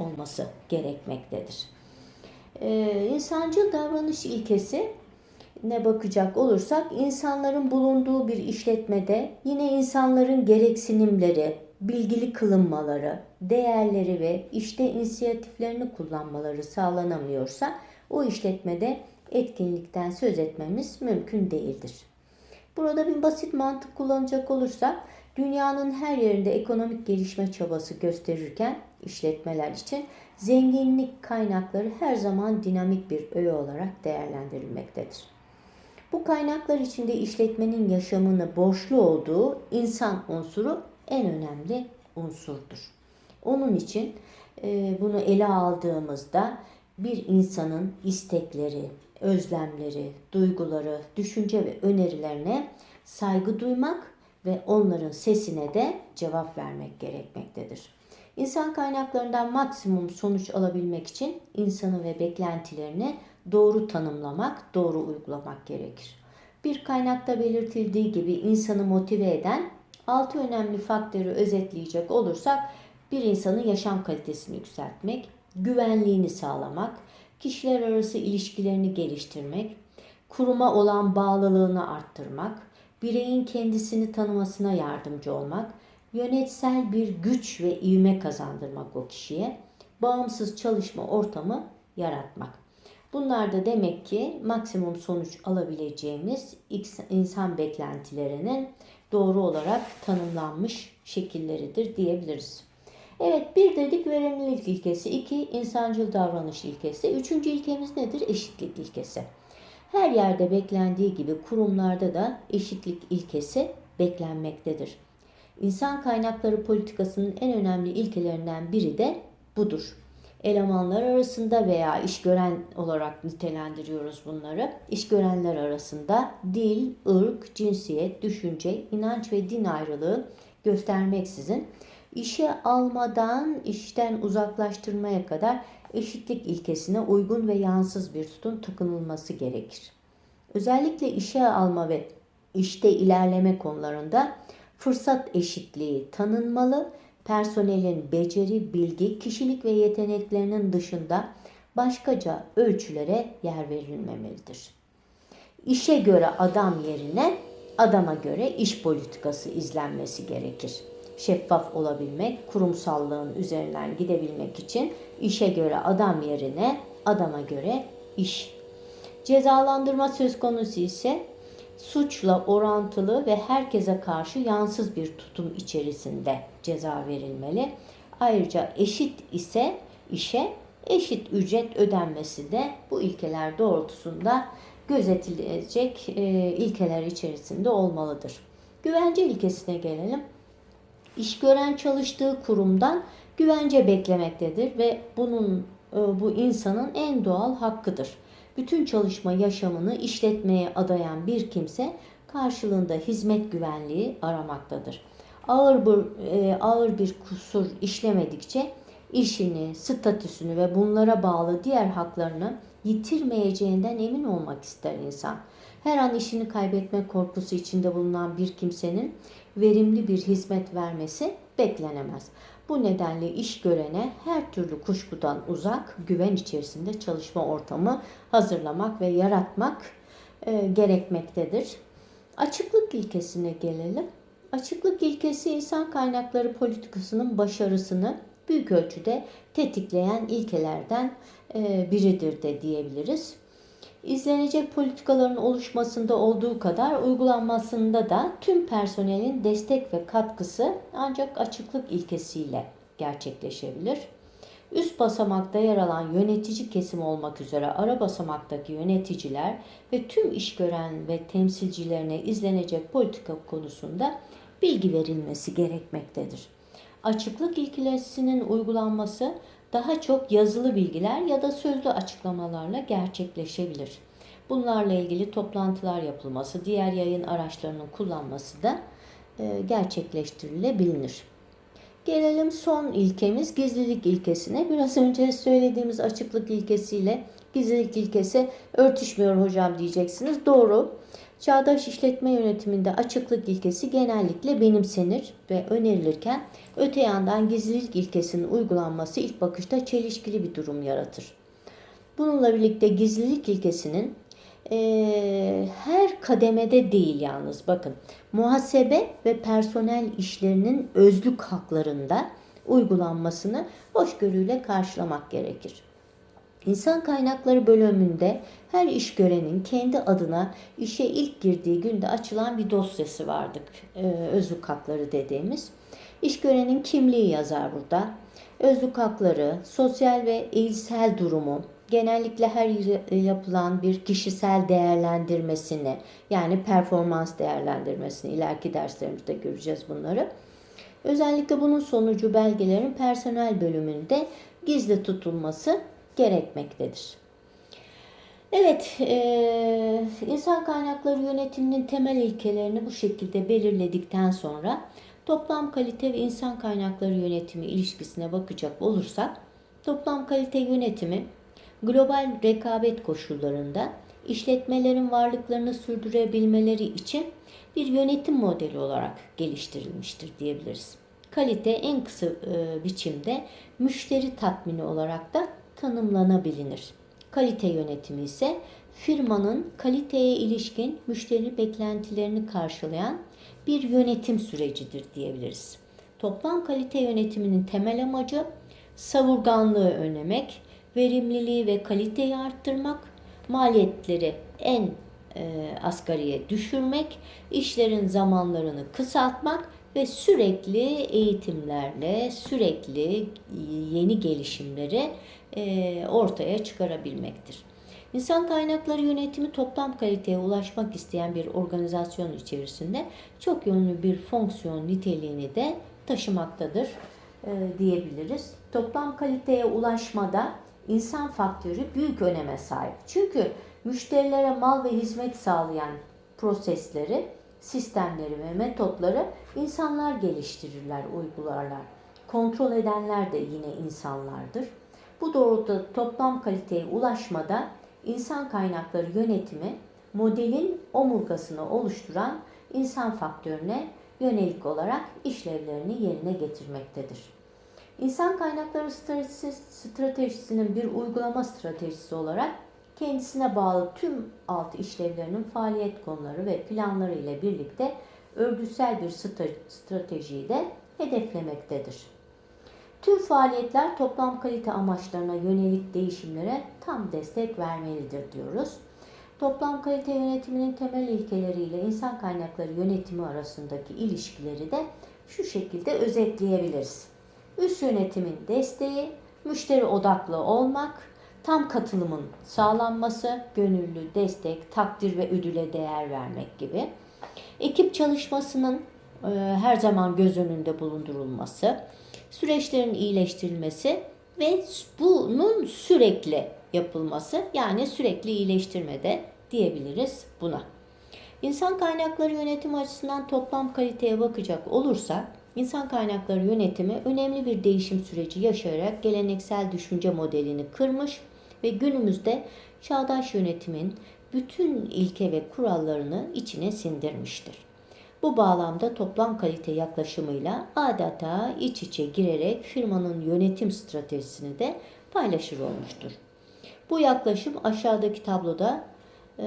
olması gerekmektedir. Ee, insancıl davranış ilkesi ne bakacak olursak insanların bulunduğu bir işletmede yine insanların gereksinimleri, bilgili kılınmaları, değerleri ve işte inisiyatiflerini kullanmaları sağlanamıyorsa o işletmede etkinlikten söz etmemiz mümkün değildir. Burada bir basit mantık kullanacak olursak dünyanın her yerinde ekonomik gelişme çabası gösterirken işletmeler için zenginlik kaynakları her zaman dinamik bir öğe olarak değerlendirilmektedir. Bu kaynaklar içinde işletmenin yaşamını borçlu olduğu insan unsuru en önemli unsurdur. Onun için e, bunu ele aldığımızda bir insanın istekleri, özlemleri, duyguları, düşünce ve önerilerine saygı duymak ve onların sesine de cevap vermek gerekmektedir. İnsan kaynaklarından maksimum sonuç alabilmek için insanı ve beklentilerini doğru tanımlamak, doğru uygulamak gerekir. Bir kaynakta belirtildiği gibi insanı motive eden altı önemli faktörü özetleyecek olursak bir insanın yaşam kalitesini yükseltmek, güvenliğini sağlamak, kişiler arası ilişkilerini geliştirmek, kuruma olan bağlılığını arttırmak, bireyin kendisini tanımasına yardımcı olmak, yönetsel bir güç ve ivme kazandırmak o kişiye, bağımsız çalışma ortamı yaratmak. Bunlar da demek ki maksimum sonuç alabileceğimiz insan beklentilerinin doğru olarak tanımlanmış şekilleridir diyebiliriz. Evet bir dedik verimlilik ilkesi, iki insancıl davranış ilkesi, üçüncü ilkemiz nedir? Eşitlik ilkesi. Her yerde beklendiği gibi kurumlarda da eşitlik ilkesi beklenmektedir. İnsan kaynakları politikasının en önemli ilkelerinden biri de budur. Elemanlar arasında veya iş gören olarak nitelendiriyoruz bunları. İş görenler arasında dil, ırk, cinsiyet, düşünce, inanç ve din ayrılığı göstermeksizin işe almadan işten uzaklaştırmaya kadar eşitlik ilkesine uygun ve yansız bir tutum takınılması gerekir. Özellikle işe alma ve işte ilerleme konularında fırsat eşitliği tanınmalı, personelin beceri, bilgi, kişilik ve yeteneklerinin dışında başkaca ölçülere yer verilmemelidir. İşe göre adam yerine adama göre iş politikası izlenmesi gerekir şeffaf olabilmek, kurumsallığın üzerinden gidebilmek için işe göre adam yerine adama göre iş. Cezalandırma söz konusu ise suçla orantılı ve herkese karşı yansız bir tutum içerisinde ceza verilmeli. Ayrıca eşit ise işe eşit ücret ödenmesi de bu ilkeler doğrultusunda gözetilecek e, ilkeler içerisinde olmalıdır. Güvence ilkesine gelelim. İş gören çalıştığı kurumdan güvence beklemektedir ve bunun e, bu insanın en doğal hakkıdır. Bütün çalışma yaşamını işletmeye adayan bir kimse karşılığında hizmet güvenliği aramaktadır. Ağır bir e, ağır bir kusur işlemedikçe işini, statüsünü ve bunlara bağlı diğer haklarını yitirmeyeceğinden emin olmak ister insan. Her an işini kaybetme korkusu içinde bulunan bir kimsenin verimli bir hizmet vermesi beklenemez. Bu nedenle iş görene her türlü kuşkudan uzak, güven içerisinde çalışma ortamı hazırlamak ve yaratmak e, gerekmektedir. Açıklık ilkesine gelelim. Açıklık ilkesi insan kaynakları politikasının başarısını büyük ölçüde tetikleyen ilkelerden e, biridir de diyebiliriz izlenecek politikaların oluşmasında olduğu kadar uygulanmasında da tüm personelin destek ve katkısı ancak açıklık ilkesiyle gerçekleşebilir. Üst basamakta yer alan yönetici kesim olmak üzere ara basamaktaki yöneticiler ve tüm iş gören ve temsilcilerine izlenecek politika konusunda bilgi verilmesi gerekmektedir. Açıklık ilkesinin uygulanması daha çok yazılı bilgiler ya da sözlü açıklamalarla gerçekleşebilir. Bunlarla ilgili toplantılar yapılması, diğer yayın araçlarının kullanması da e, gerçekleştirilebilir. Gelelim son ilkemiz gizlilik ilkesine. Biraz önce söylediğimiz açıklık ilkesiyle gizlilik ilkesi örtüşmüyor hocam diyeceksiniz. Doğru. Çağdaş işletme yönetiminde açıklık ilkesi genellikle benimsenir ve önerilirken öte yandan gizlilik ilkesinin uygulanması ilk bakışta çelişkili bir durum yaratır. Bununla birlikte gizlilik ilkesinin eee, her kademede değil yalnız bakın muhasebe ve personel işlerinin özlük haklarında uygulanmasını hoşgörüyle karşılamak gerekir. İnsan kaynakları bölümünde her iş görenin kendi adına işe ilk girdiği günde açılan bir dosyası vardır. Ee, özlük hakları dediğimiz. İş görenin kimliği yazar burada. Özlük hakları, sosyal ve eğitsel durumu, genellikle her yıl yapılan bir kişisel değerlendirmesini yani performans değerlendirmesini ileriki derslerimizde göreceğiz bunları. Özellikle bunun sonucu belgelerin personel bölümünde gizli tutulması gerekmektedir. Evet, eee, insan kaynakları yönetiminin temel ilkelerini bu şekilde belirledikten sonra toplam kalite ve insan kaynakları yönetimi ilişkisine bakacak olursak, toplam kalite yönetimi global rekabet koşullarında işletmelerin varlıklarını sürdürebilmeleri için bir yönetim modeli olarak geliştirilmiştir diyebiliriz. Kalite en kısa e, biçimde müşteri tatmini olarak da tanımlanabilir. Kalite yönetimi ise firmanın kaliteye ilişkin müşteri beklentilerini karşılayan bir yönetim sürecidir diyebiliriz. Toplam kalite yönetiminin temel amacı savurganlığı önlemek, verimliliği ve kaliteyi arttırmak, maliyetleri en e, asgariye düşürmek, işlerin zamanlarını kısaltmak ve sürekli eğitimlerle, sürekli yeni gelişimleri e, ortaya çıkarabilmektir. İnsan kaynakları yönetimi toplam kaliteye ulaşmak isteyen bir organizasyon içerisinde çok yönlü bir fonksiyon niteliğini de taşımaktadır e, diyebiliriz. Toplam kaliteye ulaşmada insan faktörü büyük öneme sahip. Çünkü müşterilere mal ve hizmet sağlayan prosesleri, sistemleri ve metotları insanlar geliştirirler, uygularlar. Kontrol edenler de yine insanlardır. Bu doğrultuda toplam kaliteye ulaşmada insan kaynakları yönetimi modelin omurgasını oluşturan insan faktörüne yönelik olarak işlevlerini yerine getirmektedir. İnsan kaynakları stratejisi, stratejisinin bir uygulama stratejisi olarak kendisine bağlı tüm alt işlevlerinin faaliyet konuları ve planları ile birlikte örgütsel bir stratejiyi de hedeflemektedir. Tüm faaliyetler toplam kalite amaçlarına yönelik değişimlere tam destek vermelidir diyoruz. Toplam kalite yönetiminin temel ilkeleriyle insan kaynakları yönetimi arasındaki ilişkileri de şu şekilde özetleyebiliriz. Üst yönetimin desteği, müşteri odaklı olmak, tam katılımın sağlanması, gönüllü destek, takdir ve ödüle değer vermek gibi. Ekip çalışmasının e, her zaman göz önünde bulundurulması, süreçlerin iyileştirilmesi ve bunun sürekli yapılması yani sürekli iyileştirme de diyebiliriz buna. İnsan kaynakları yönetimi açısından toplam kaliteye bakacak olursak insan kaynakları yönetimi önemli bir değişim süreci yaşayarak geleneksel düşünce modelini kırmış ve günümüzde çağdaş yönetimin bütün ilke ve kurallarını içine sindirmiştir. Bu bağlamda toplam kalite yaklaşımıyla adeta iç içe girerek firmanın yönetim stratejisini de paylaşır olmuştur. Bu yaklaşım aşağıdaki tabloda e,